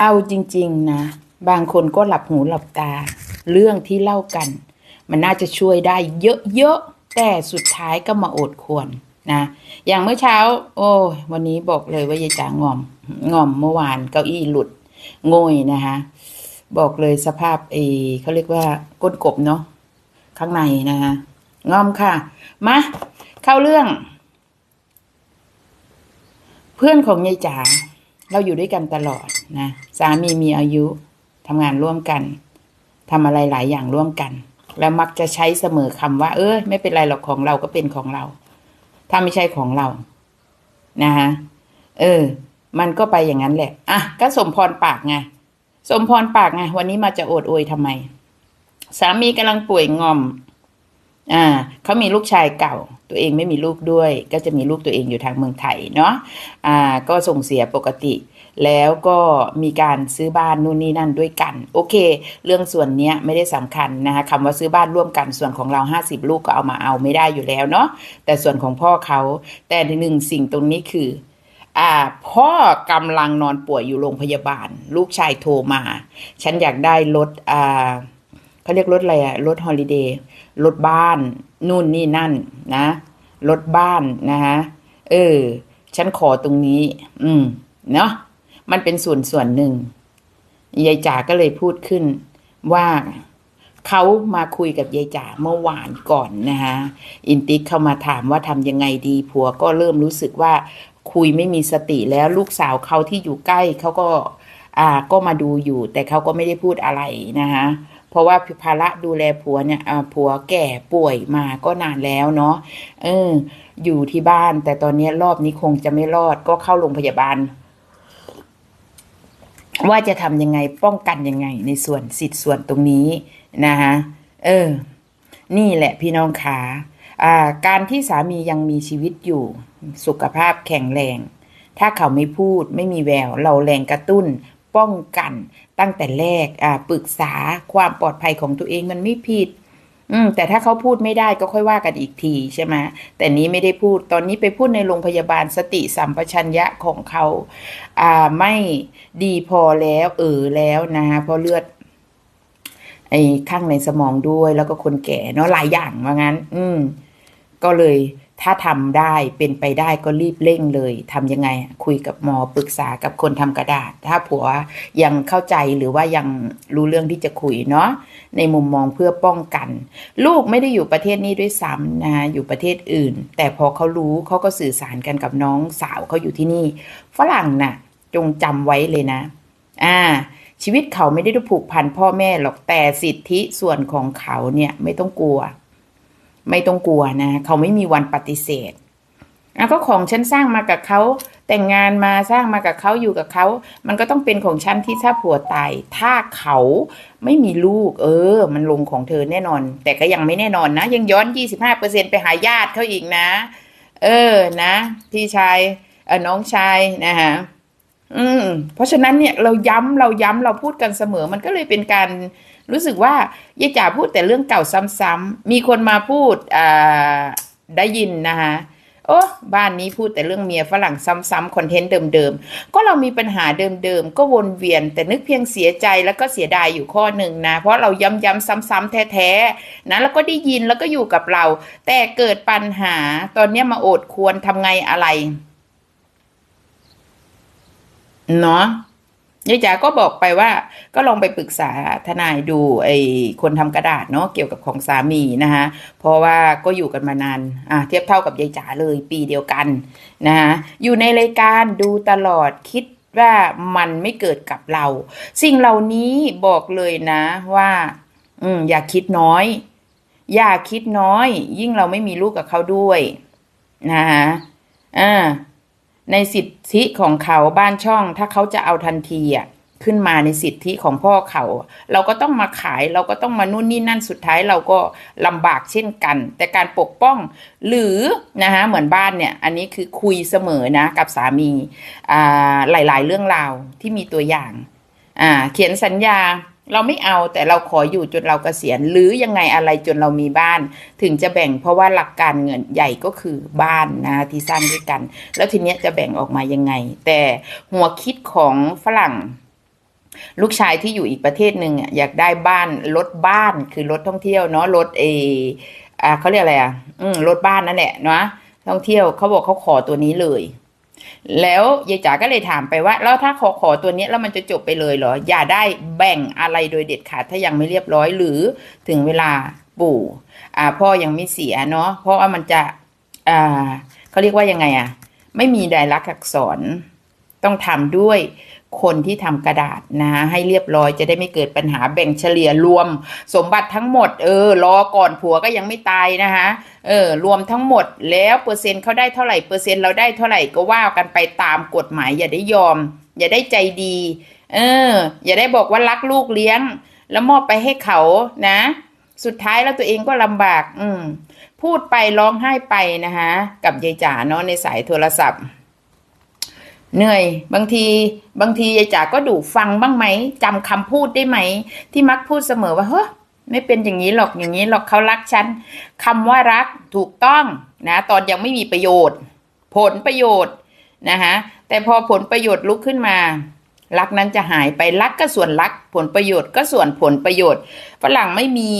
เอาจริง ๆ นะ บางคนก็หลับหูหลับตา เรื่องที่เล่ากัน มันน่าจะช่วยได้เยอะๆ แต่สุดท้ายก็มาโอดควรนะ อย่างเมื่อเช้า โอ้วันนี้บอกเลยว่ายายจ๋างอมงอมเมื่อวานเก้าอี้หลุดโงยนะคะบอกเลยสภาพเออเขาเรียกว่าก้นกบเนาะข้างในนะคะงอมค่ะ มาเข้าเรื่อง เพื่อนของยายจ๋า เราอยู่ด้วยกันตลอดนะสามีมีอายุทำงานร่วมกันทำอะไรหลายอย่างร่วมกัน แล้วมักจะใช้เสมอคำว่า เออไม่เป็นไรหรอกของเราก็เป็นของเรา ถ้าไม่ใช่ของเรานะฮะเออ มันก็ไปอย่างนั้นแหละอะก็สมพรปากไงสมพรปากไงวันนี้มาจะโอดโอยทำไม สามีกำลังป่วยงอม อ่าเขามีลูกชายเก่า ตัวเองไม่มีลูกด้วย ก็จะมีลูกตัวเองอยู่ทางเมืองไทยเนาะอ่าก็ส่งเสียปกติ แล้วก็มีการซื้อบ้านนู่นนี่นั่นด้วยกัน โอเค เรื่องส่วนเนี้ยไม่ได้สำคัญนะคะคำว่าซื้อบ้านร่วมกันส่วนของเรา 50 ลูกก็เอามาเอาไม่ได้อยู่แล้วเนาะแต่ส่วนของพ่อเขาแต่หนึ่งสิ่งตรงนี้คืออ่าพ่อกำลังนอนป่วยอยู่โรงพยาบาล ลูกชายโทรมา ฉันอยากได้รถอ่า เขาเรียกรถอะไรอะรถฮอลิเดย์รถบ้าน นู่นนี่นั่นนะรถบ้านนะฮะเออ ฉันขอตรงนี้ อืม เนาะมันเป็นส่วนส่วนหนึ่งยายจ๋าก็เลยพูดขึ้นว่าเขามาคุยกับยายจ๋าเมื่อวานก่อนนะฮะอินติกเข้ามาถามว่าทำยังไงดีผัวก็เริ่มรู้สึกว่าคุยไม่มีสติแล้วลูกสาวเขาที่อยู่ใกล้เขาก็ อ่าก็มาดูอยู่ แต่เขาก็ไม่ได้พูดอะไรนะฮะ เพราะว่าภาระดูแลผัวเนี่ยผัวแก่ป่วยมาก็นานแล้วเนาะเออ อยู่ที่บ้าน แต่ตอนนี้รอบนี้คงจะไม่รอดก็เข้าโรงพยาบาล ว่าจะทำยังไงป้องกันยังไง ในส่วนสิทธิ์ส่วนตรงนี้นะฮะเออ นี่แหละพี่น้องขาอ่า การที่สามียังมีชีวิตอยู่ สุขภาพแข็งแรง ถ้าเขาไม่พูดไม่มีแวว เราแรงกระตุ้น ป้องกันตั้งแต่แรกอ่าปรึกษาความปลอดภัยของตัวเองมันไม่ผิด อืม แต่ถ้าเขาพูดไม่ได้ก็ค่อยว่ากันอีกทีใช่ไหมแต่นี้ไม่ได้พูดตอนนี้ไปพูดในโรงพยาบาลสติสัมปชัญญะของเขาอ่าไม่ดีพอแล้วเออแล้วนะฮะเพราะเลือดไอ้ข้างในสมองด้วยแล้วก็คนแก่เนาะหลายอย่างว่างั้น อืม ก็เลย ถ้าทำได้เป็นไปได้ก็รีบเร่งเลยทำยังไงคุยกับหมอปรึกษากับคนทำกระดาษ ถ้าผัวยังเข้าใจหรือว่ายังรู้เรื่องที่จะคุยเนาะในมุมมองเพื่อป้องกัน ลูกไม่ได้อยู่ประเทศนี้ด้วยซ้ำนะอยู่ประเทศอื่น แต่พอเขารู้เขาก็สื่อสารกันกับน้องสาวเขาอยู่ที่นี่ ฝรั่งน่ะ จงจำไว้เลยนะ อ่า ชีวิตเขาไม่ได้ถูกผูกพันพ่อแม่หรอกแต่สิทธิส่วนของเขาเนี่ยไม่ต้องกลัว ไม่ต้องกลัวนะ เขาไม่มีวันปฏิเสธอะก็ของฉันสร้างมากับเขาแต่งงานมาสร้างมากับเขาอยู่กับเขา มันก็ต้องเป็นของฉันที่ถ้าผัวตายถ้าเขาไม่มีลูก เออ มันลงของเธอแน่นอน แต่ก็ยังไม่แน่นอนนะ ยังย้อน 25%ไปหาญาติเขาอีกนะ เออนะพี่ชายเออน้องชายนะฮะอืมเพราะฉะนั้นเนี่ยเราย้ำเราย้ำเราพูดกันเสมอมันก็เลยเป็นการ รู้สึกว่ายายจ๋าพูดแต่เรื่องเก่าซ้ำๆมีคนมาพูดอ่าได้ยินนะคะโอ้บ้านนี้พูดแต่เรื่องเมียฝรั่งซ้ำๆคอนเทนต์เดิมๆ ก็เรามีปัญหาเดิมๆ ก็วนเวียน แต่นึกเพียงเสียใจแล้วก็เสียดายอยู่ข้อหนึ่งนะ เพราะเราย้ำๆซ้ำๆแท้ๆนะแล้วก็ได้ยินแล้วก็อยู่กับเรา แต่เกิดปัญหาตอนนี้มาโอดควรทำไงอะไรเนาะ ยายจ๋าก็บอกไปว่า ก็ลองไปปรึกษาทนายดูไอ้คนทำกระดาษเนาะเกี่ยวกับของสามีนะคะเพราะว่าก็อยู่กันมานานอะเทียบเท่ากับยายจ๋าเลยปีเดียวกันนะคะอยู่ในรายการดูตลอดคิดว่ามันไม่เกิดกับเรา สิ่งเหล่านี้บอกเลยนะว่า อืมอย่าคิดน้อย อย่าคิดน้อย ยิ่งเราไม่มีลูกกับเขาด้วยนะคะอ่า ในสิทธิของเขาบ้านช่อง ถ้าเขาจะเอาทันทีอะขึ้นมาในสิทธิของพ่อเขา เราก็ต้องมาขายเราก็ต้องมานู่นนี่นั่นสุดท้ายเราก็ลำบากเช่นกัน แต่การปกป้องหรือนะคะเหมือนบ้านเนี่ยอันนี้คือคุยเสมอนะกับสามีอ่าหลาย ๆ เรื่องราวที่มีตัวอย่างอ่าเขียนสัญญา เราไม่เอาแต่เราขออยู่จนเรากเกษียณหรือยังไงอะไรจนเรามีบ้าน ถึงจะแบ่งเพราะว่าหลักการเงินใหญ่ก็คือบ้านนะที่สร้างด้วยกัน แล้วทีเนี้ยจะแบ่งออกมายังไง แต่หัวคิดของฝรั่งลูกชายที่อยู่อีกประเทศหนึ่งอะอยากได้บ้านรถบ้านคือรถท่องเที่ยวเนาะรถเออเขาเรียกอะไรอะรถบ้านนั่นแหละเนาะท่องเที่ยวเขาบอกเขาขอตัวนี้เลย แล้วยายจ๋าก็เลยถามไปว่า แล้วถ้าขอขอตัวนี้แล้วมันจะจบไปเลยเหรอ อย่าได้แบ่งอะไรโดยเด็ดขาดถ้ายังไม่เรียบร้อยหรือถึงเวลาปู่อ่าพ่อยังไม่เสียเนาะเพราะว่ามันจะอ่าเขาเรียกว่ายังไงอะไม่มีดายลักษณ์อักษรต้องทำด้วย คนที่ทำกระดาษนะให้เรียบร้อยจะได้ไม่เกิดปัญหาแบ่งเฉลี่ยรวม สมบัติทั้งหมดเออรอก่อนผัวก็ยังไม่ตายนะคะเออรวมทั้งหมดแล้วเปอร์เซ็นต์เขาได้เท่าไหร่เปอร์เซ็นต์เราได้เท่าไหร่ก็ว่ากันไปตามกฎหมายอย่าได้ยอม อย่าได้ใจดี เออ อย่าได้บอกว่ารักลูกเลี้ยง แล้วมอบไปให้เขานะ สุดท้ายแล้วตัวเองก็ลำบาก อืมพูดไปร้องไห้ไปนะคะกับยายจ๋าเนาะในสายโทรศัพท์ เหนื่อย บางทีบางทียายจ๋าก็ดูฟังบ้างไหมจำคำพูดได้ไหม ที่มักพูดเสมอว่าเฮ้ยไม่เป็นอย่างนี้หรอกอย่างนี้หรอกเขารักฉันคำว่ารักถูกต้องนะ ตอนยังไม่มีประโยชน์ ผลประโยชน์นะคะแต่พอผลประโยชน์ลุกขึ้นมา รักนั้นจะหายไปรักก็ส่วนรัก ผลประโยชน์ก็ส่วนผลประโยชน์ฝรั่งไม่มี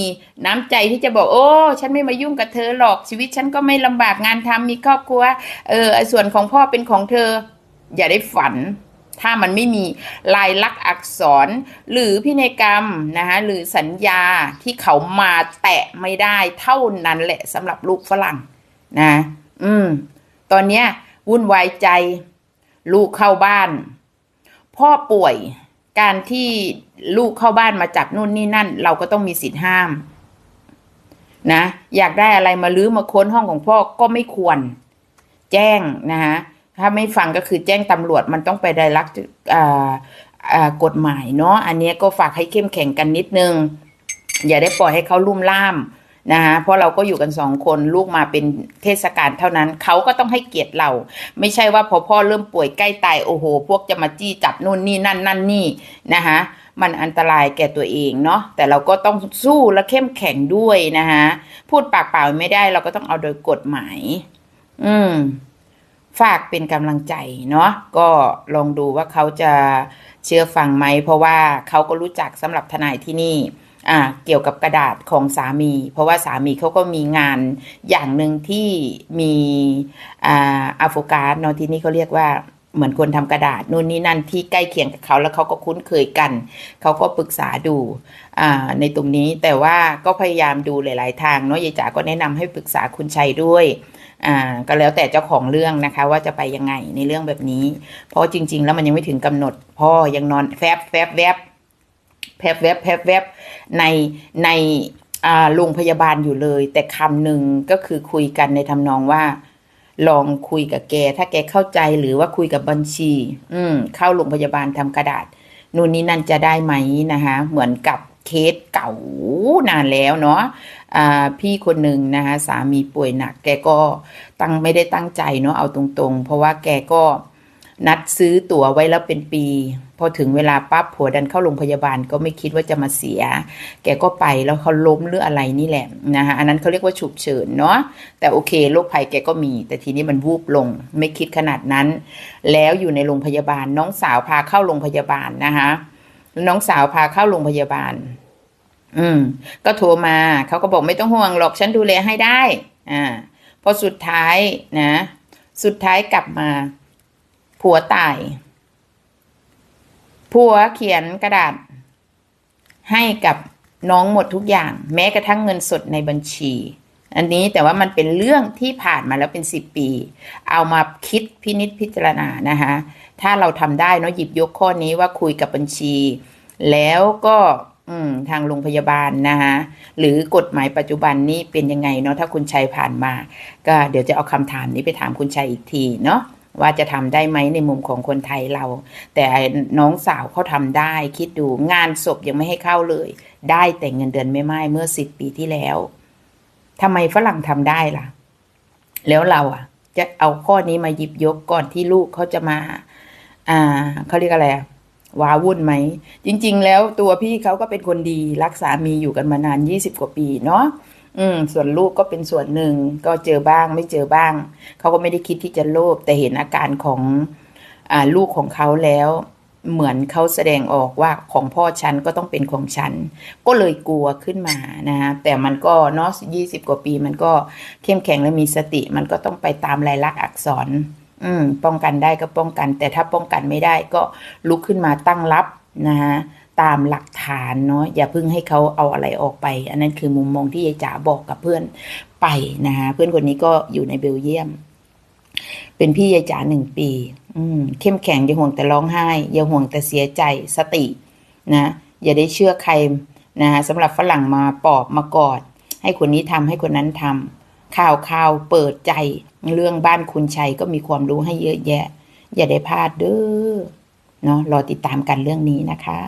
น้ำใจที่จะบอก โอ้ ฉันไม่มายุ่งกับเธอหรอกชีวิตฉันก็ไม่ลำบากงานทำมีครอบครัวเออส่วนของพ่อเป็นของเธอ อย่าได้ฝัน ถ้ามันไม่มีลายลักษณ์อักษร หรือพินัยกรรมนะคะหรือสัญญาที่เขามาแตะไม่ได้เท่านั้นแหละสำหรับลูกฝรั่งนะ อืม ตอนเนี้ย วุ่นวายใจ ลูกเข้าบ้าน พ่อป่วยการที่ลูกเข้าบ้านมาจับนู่นนี่นั่น เราก็ต้องมีสิทธิ์ห้าม นะ อยากได้อะไรมาลื้อมาค้นห้องของพ่อก็ไม่ควร แจ้งนะคะ ถ้าไม่ฟังก็คือแจ้งตำรวจมันต้องไปได้รักกฎหมายเนาะอันนี้ก็ฝากให้เข้มแข็งกันนิดนึง อย่าได้ปล่อยให้เขาลุ่มล่ามนะคะเพราะเราก็อยู่กันสองคนลูกมาเป็นเทศกาลเท่านั้นเขาก็ต้องให้เกียรติเรา ไม่ใช่ว่าพอพ่อเริ่มป่วยใกล้ตายโอ้โห พวกจะมาจี้จับนู่นนี่นั่นนั่นนี่นะคะมันอันตรายแก่ตัวเองเนาะแต่เราก็ต้องสู้และเข้มแข็งด้วยนะคะพูดปากเปล่าไม่ได้เราก็ต้องเอาโดยกฎหมาย อืม ฝากเป็นกำลังใจเนาะก็ลองดูว่าเขาจะเชื่อฟังไหม เพราะว่าเขาก็รู้จักสำหรับทนายที่นี่อ่าเกี่ยวกับกระดาษของสามี เพราะว่าสามีเขาก็มีงานอย่างหนึ่งที่มีอ่าอาโฟกาสเนาะที่นี่เขาเรียกว่าเหมือนคนทำกระดาษนู่นนี่นั่นที่ใกล้เคียงกับเขาแล้วเขาก็คุ้นเคยกัน เขาก็ปรึกษาดูอ่าในตรงนี้แต่ว่าก็พยายามดูหลาย ๆ ทางเนาะยายจ๋าก็แนะนำให้ปรึกษาคุณชัยด้วย อ่าก็แล้วแต่เจ้าของเรื่องนะคะ ว่าจะไปยังไงในเรื่องแบบนี้ เพราะจริง ๆ แล้วมันยังไม่ถึงกำหนด พ่อยังนอนแฟบแฟบแวบแฟบแวบแฟบแวบในในอ่าโรงพยาบาลอยู่เลย แต่คำหนึ่งก็คือคุยกันในทำนองว่า ลองคุยกับแก ถ้าแกเข้าใจหรือว่าคุยกับบัญชี อืม เข้าโรงพยาบาลทำกระดาษ นู่นนี่นั่นจะได้ไหมนะคะเหมือนกับเคสเก่านานแล้วเนาะ พี่คนหนึ่งนะคะสามีป่วยหนัก แกก็ตั้งไม่ได้ตั้งใจเนาะเอาตรงๆ เพราะว่าแกก็นัดซื้อตั๋วไว้แล้วเป็นปี พอถึงเวลาปั๊บผัวดันเข้าโรงพยาบาลก็ไม่คิดว่าจะมาเสีย แกก็ไปแล้วเขาล้มหรืออะไรนี่แหละนะคะอันนั้นเขาเรียกว่าฉุกเฉินเนาะแต่โอเคโรคภัยแกก็มี แต่ทีนี้มันวูบลง ไม่คิดขนาดนั้น แล้วอยู่ในโรงพยาบาลน้องสาวพาเข้าโรงพยาบาลนะคะน้องสาวพาเข้าโรงพยาบาล อืม ก็โทรมาเขาก็บอกไม่ต้องห่วงหรอกฉันดูแลให้ได้ อ่า พอสุดท้ายนะ สุดท้ายกลับมา ผัวตาย ผัวเขียนกระดาษ ให้กับน้องหมดทุกอย่าง แม้กระทั่งเงินสดในบัญชี อันนี้แต่ว่ามันเป็นเรื่องที่ผ่านมาแล้วเป็นสิบปี เอามาคิดพินิษพิจารณานะคะถ้าเราทำได้เนาะหยิบยกข้อนี้ว่าคุยกับบัญชี แล้วก็ ทางโรงพยาบาลนะคะหรือกฎหมายปัจจุบันนี้เป็นยังไงเนาะถ้าคุณชัยผ่านมา ก็เดี๋ยวจะเอาคำถามนี้ไปถามคุณชัยอีกทีเนาะว่าจะทำได้ไหมในมุมของคนไทยเรา แต่น้องสาวเขาทำได้ คิดดูงานศพยังไม่ให้เข้าเลย ได้แต่เงินเดือนไม่ไม่เมื่อสิบปีที่แล้วทำไมฝรั่งทำได้ล่ะ แล้วเราอะ จะเอาข้อนี้มาหยิบยกก่อนที่ลูกเขาจะมา อ่าเขาเรียกอะไรอะ ว้าวุ่นไหม จริง ๆ แล้วตัวพี่เขาก็เป็นคนดีรักษามีอยู่กันมานานยี่สิบกว่าปีเนาะอืม ส่วนลูกก็เป็นส่วนหนึ่งก็เจอบ้างไม่เจอบ้าง เขาก็ไม่ได้คิดที่จะโลภแต่เห็นอาการของอ่าลูกของเขาแล้ว เหมือนเขาแสดงออกว่าของพ่อฉันก็ต้องเป็นของฉัน ก็เลยกลัวขึ้นมานะฮะแต่มันก็เนาะยี่สิบกว่าปี มันก็เข้มแข็งและมีสติ มันก็ต้องไปตามลายลักษณ์อักษร อืม ป้องกันได้ก็ป้องกัน แต่ถ้าป้องกันไม่ได้ก็ลุกขึ้นมาตั้งรับนะฮะตามหลักฐานเนาะอย่าเพิ่งให้เขาเอาอะไรออกไป อันนั้นคือมุมมองที่ยายจ๋าบอกกับเพื่อนไปนะฮะเพื่อนคนนี้ก็อยู่ในเบลเยียม เป็นพี่ยายจ๋าหนึ่งปี อืม เข้มแข็งอย่าห่วงแต่ร้องไห้ อย่าห่วงแต่เสียใจสตินะอย่าได้เชื่อใครนะฮะสำหรับฝรั่งมาปอบมากอด ให้คนนี้ทำให้คนนั้นทำ ข่าวข่าวเปิดใจ เรื่องบ้านคุณชัยก็มีความรู้ให้เยอะแยะ อย่าได้พลาดเด้อเนาะรอติดตามกันเรื่องนี้นะคะ